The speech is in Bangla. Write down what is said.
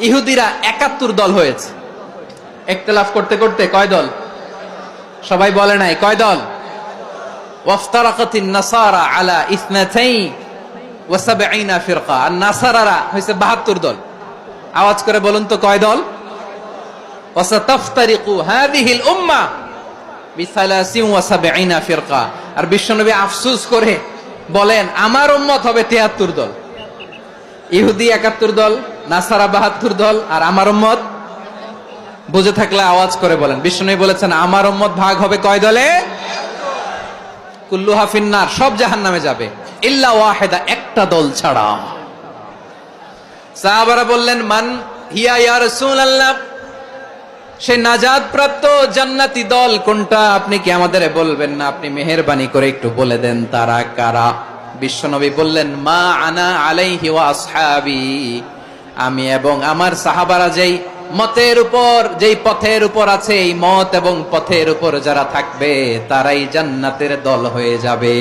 ইহুদিরা একাত্তর দল হয়েছে। একতলাফ করতে করতে কয় দল? সবাই বলে নাই, কয় দল? নাসারা আলা ফিরকা। আর নাসারারা হইছে 72 দল। আওয়াজ করে বলুন তো ফিরকা। আর বিশ্বনবী আফসোস করে বলেন, আমার উম্মত হবে 73 দল। ইহুদি 71 দল নাসারা 72 দল আর আমার উম্মত, বুঝে থাকলে আওয়াজ করে বলেন। বিষ্ণু বলেছেন, আমার উম্মত ভাগ হবে কয় দলে? কুল্লু হাফিন্নার সব জাহান নামে যাবে। ইল্লা ওয়াহেদা, একটা দল ছাড়া। সাহাবারা বললেন, মান হিয়া ইয়া রাসূলুল্লাহ? সে নাজাদ প্রাপ্ত জান্নাতি দল কোনটা? আপনি কি আমাদের বলবেন না? আপনি মেহেরবানি করে একটু বলে দেন তারা কারা? বিশ্বনবী বললেন, মা আনা আলাইহি ওয়া আসহাবি। আমি এবং আমার সাহাবারা যেই মতের উপর, যেই পথের উপর আছে, এই মত এবং পথের উপর যারা থাকবে, তারাই জান্নাতের দল হয়ে যাবে।